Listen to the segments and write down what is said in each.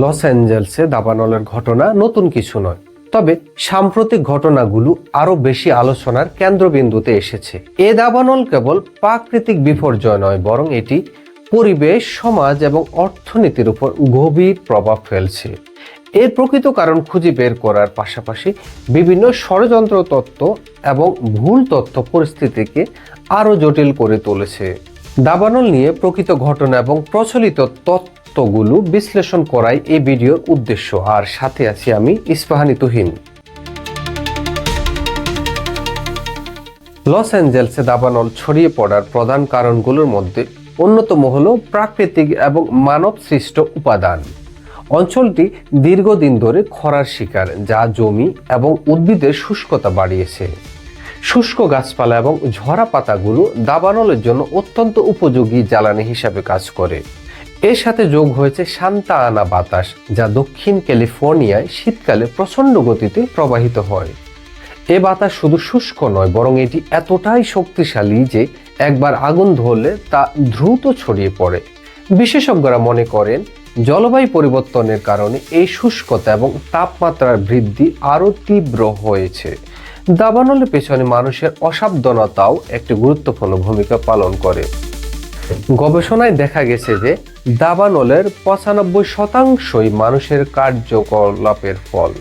Loss অ্যাঞ্জেলসে দাবানলের ঘটনা নতুন কিছু নয়। তবে সাম্প্রতিক ঘটনাগুলো আরও বেশি আলোচনার কেন্দ্রবিন্দুতে এসেছে। এ দাবানল কেবল প্রাকৃতিক বিপর্যয় নয়, বরং এটি পরিবেশ, সমাজ এবং অর্থনীতির উপর গভীর প্রভাব ফেলছে। এর প্রকৃত কারণ খুঁজে বের করার পাশাপাশি বিভিন্ন ষড়যন্ত্র তত্ত্ব এবং ভুল তথ্য পরিস্থিতিকে আরও জটিল করে তুলেছে। দাবানল নিয়ে প্রকৃত ঘটনা এবং প্রচলিত তত্ত্বগুলো বিশ্লেষণ করাই এই ভিডিওর উদ্দেশ্য। আর সাথে আছি আমি ইস্পাহানি তুহিন। লস অ্যাঞ্জেলসে দাবানল ছড়িয়ে পড়ার প্রধান কারণগুলোর মধ্যে অন্যতম হল প্রাকৃতিক এবং মানব সৃষ্ট উপাদান। অঞ্চলটি দীর্ঘদিন ধরে খরার শিকার, যা জমি এবং উদ্ভিদের শুষ্কতা বাড়িয়েছে। শুষ্ক গাছপালা এবং ঝরা পাতাগুলো দাবানলের জন্য অত্যন্ত উপযোগী জ্বালানি হিসাবে কাজ করে। এর সাথে যোগ হয়েছে শান্তা আনা বাতাস, যা দক্ষিণ ক্যালিফোর্নিয়ায় শীতকালে প্রচণ্ড গতিতে প্রবাহিত হয়। এ বাতাস শুধু শুষ্ক নয়, বরং এটি এতটাই শক্তিশালী যে একবার আগুন ধরলে তা দ্রুত ছড়িয়ে পড়ে। বিশেষজ্ঞরা মনে করেন, জলবায়ু পরিবর্তনের কারণে এই শুষ্কতা এবং তাপমাত্রার বৃদ্ধি আরও তীব্র হয়েছে। দাবানলের পেছনে মানুষের অসাবধানতাও একটি গুরুত্বপূর্ণ ভূমিকা পালন করে। গবেষণায় দেখা গেছে যে দাবানলের পঁচানব্বই শতাংশই মানুষের কার্যকলাপের ফল।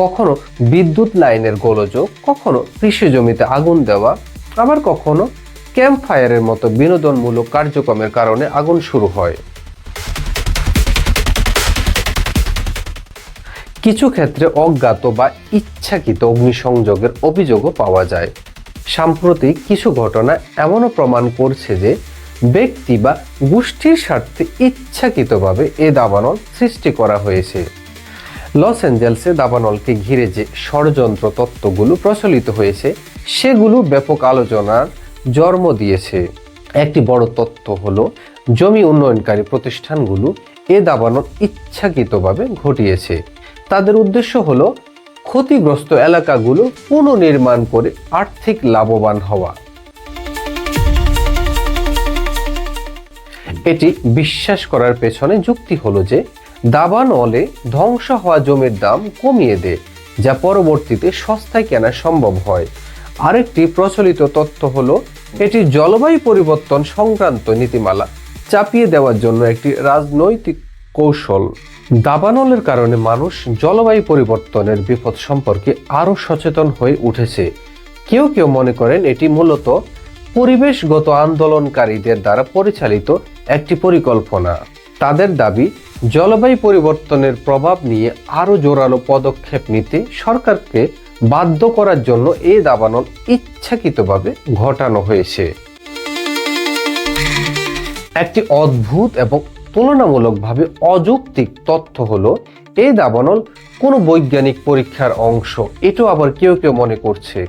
কখনো বিদ্যুৎ লাইনের গোলযোগ, কখনো কৃষি জমিতে আগুন দেওয়া, আবার কখনো ক্যাম্প ফায়ারের মতো বিনোদনমূলক কার্যক্রমের কারণে আগুন শুরু হয়। কিছু ক্ষেত্রে অজ্ঞাত বা ইচ্ছাকৃত অগ্নিসংযোগের অভিযোগও পাওয়া যায়। সাম্প্রতিক কিছু ঘটনা এমনও প্রমাণ করছে যে ব্যক্তি বা গোষ্ঠীর স্বার্থে ইচ্ছাকৃতভাবে এ দাবানল সৃষ্টি করা হয়েছে। লস অ্যাঞ্জেলসে দাবানলকে ঘিরে যে ষড়যন্ত্র তত্ত্বগুলো প্রচলিত হয়েছে, সেগুলো ব্যাপক আলোচনার জন্ম দিয়েছে। একটি বড় তত্ত্ব হলো, জমি উন্নয়নকারী প্রতিষ্ঠানগুলো এ দাবানল ইচ্ছাকৃতভাবে ঘটিয়েছে। তাদের উদ্দেশ্য হলো, ক্ষতিগ্রস্ত এলাকাগুলো পুনর্নির্মাণ করে আর্থিক লাভবান হওয়া। এটি বিশ্বাস করার পেছনে যুক্তি হলো যে দাবান অলে ধ্বংস হওয়া জমির দাম কমিয়ে দেয় যা পরবর্তীতে সস্তায় কেনা সম্ভব হয়। আরেকটি প্রচলিত তত্ত্ব হল, এটি জলবায়ু পরিবর্তন সংক্রান্ত নীতিমালা, চাপিয়ে দেওয়ার জন্য একটি রাজনৈতিক কৌশল। দাবানলের কারণে মানুষ জলবায়ু পরিবর্তনের বিপদ সম্পর্কে আরও সচেতন হয়ে উঠেছে। কেউ কেউ মনে করেন এটি মূলত পরিবেশগত আন্দোলনকারীদের দ্বারা পরিচালিত একটি পরিকল্পনা। তাদের দাবি, জলবায়ু পরিবর্তনের প্রভাব নিয়ে আরও জোরালো পদক্ষেপ নিতে সরকারকে বাধ্য করার জন্য এই দাবানল ইচ্ছাকৃতভাবে ঘটানো হয়েছে। একটি অদ্ভুত এবং তুলনামূলকভাবে অযৌক্তিক তথ্য হলো এই দাবানল কোনো বৈজ্ঞানিক পরীক্ষার অংশ, এটাও আবার কেউ কেউ মনে করছে।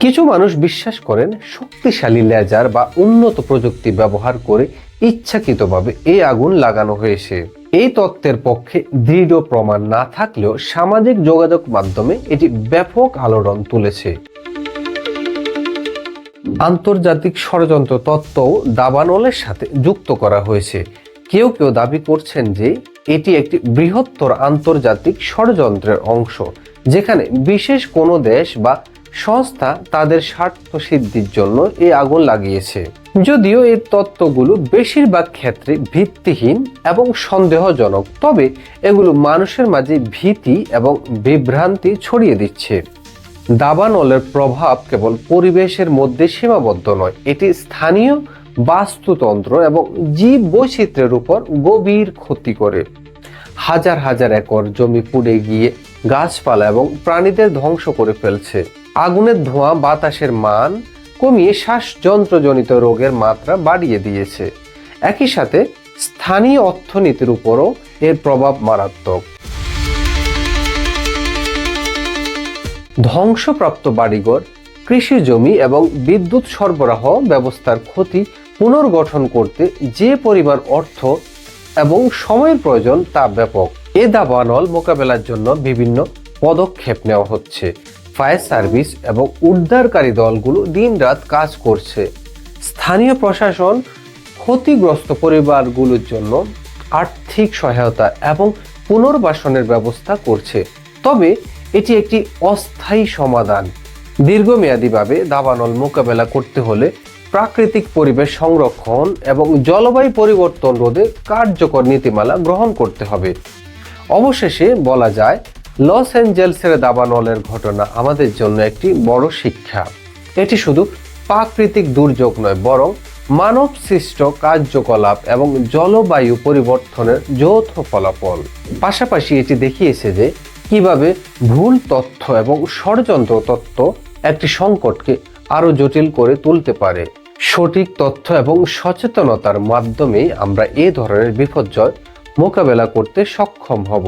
কিছু মানুষ বিশ্বাস করেন, শক্তিশালী লেজার বা উন্নত প্রযুক্তি ব্যবহার করে ইচ্ছাকৃতভাবে এই আগুন লাগানো হয়েছে। এই তত্ত্বের পক্ষে দৃঢ় প্রমাণ না থাকলেও সামাজিক যোগাযোগ মাধ্যমে এটি ব্যাপক আলোড়ন তুলেছে। আন্তর্জাতিক ষড়যন্ত্র তত্ত্বও দাবানলের সাথে যুক্ত করা হয়েছে। কেউ কেউ দাবি করছেন যে এটি একটি বৃহত্তর আন্তর্জাতিক ষড়যন্ত্রের অংশ, যেখানে বিশেষ কোনো দেশ বা সংস্থা তাদের স্বার্থ সিদ্ধির জন্য এই আগুন লাগিয়েছে। যদিও এই তত্ত্বগুলো বেশিরভাগ ক্ষেত্রে ভিত্তিহীন এবং সন্দেহজনক, তবে এগুলো মানুষের মাঝে ভীতি এবং বিভ্রান্তি ছড়িয়ে দিচ্ছে। দাবানলের প্রভাব কেবল পরিবেশের মধ্যে সীমাবদ্ধ নয়, এটি স্থানীয় বাস্তুতন্ত্র এবং জীব বৈচিত্র্যের উপর গভীর ক্ষতি করে। হাজার হাজার একর জমি পুড়ে গিয়ে গাছপালা এবং প্রাণীদের ধ্বংস করে ফেলছে। আগুনের ধোঁয়া, বাতাসের মান কমিয়ে শ্বাসযন্ত্রজনিত রোগের মাত্রা বাড়িয়ে দিয়েছে। একই সাথে স্থানীয় অর্থনীতির উপরও এর প্রভাব মারাত্মক। ধ্বংসপ্রাপ্ত বাড়িঘর, কৃষি জমি এবং বিদ্যুৎ সরবরাহ ব্যবস্থার ক্ষতি পুনর্গঠন করতে যে পরিমাণ অর্থ এবং সময়ের প্রয়োজন তা ব্যাপক। এ দাবানল মোকাবেলার জন্য বিভিন্ন পদক্ষেপ নেওয়া হচ্ছে। ফায়ার সার্ভিস এবং উদ্ধারকারী দলগুলো দিনরাত কাজ করছে। স্থানীয় প্রশাসন ক্ষতিগ্রস্ত পরিবারগুলোর জন্য আর্থিক সহায়তা এবং পুনর্বাসনের ব্যবস্থা করছে। তবে এটি একটি অস্থায়ী সমাধান। দীর্ঘমেয়াদীভাবে দাবানল মোকাবেলা করতে হলে প্রাকৃতিক পরিবেশ সংরক্ষণ এবং জলবায়ু পরিবর্তন রোধে কার্যকর নীতিমালা গ্রহণ করতে হবে। অবশেষে বলা যায় লস অ্যাঞ্জেলসের দাবানলের ঘটনা আমাদের জন্য একটি বড় শিক্ষা। এটি শুধু প্রাকৃতিক দুর্যোগ নয়, বরং মানব সৃষ্ট কার্যকলাপ এবং জলবায়ু পরিবর্তনের যৌথ ফলাফল। পাশাপাশি এটি দেখিয়েছে যে কীভাবে ভুল তথ্য এবং ষড়যন্ত্র তত্ত্ব একটি সংকটকে আরও জটিল করে তুলতে পারে। সঠিক তথ্য এবং সচেতনতার মাধ্যমেই আমরা এ ধরনের বিপর্যয় মোকাবেলা করতে সক্ষম হব।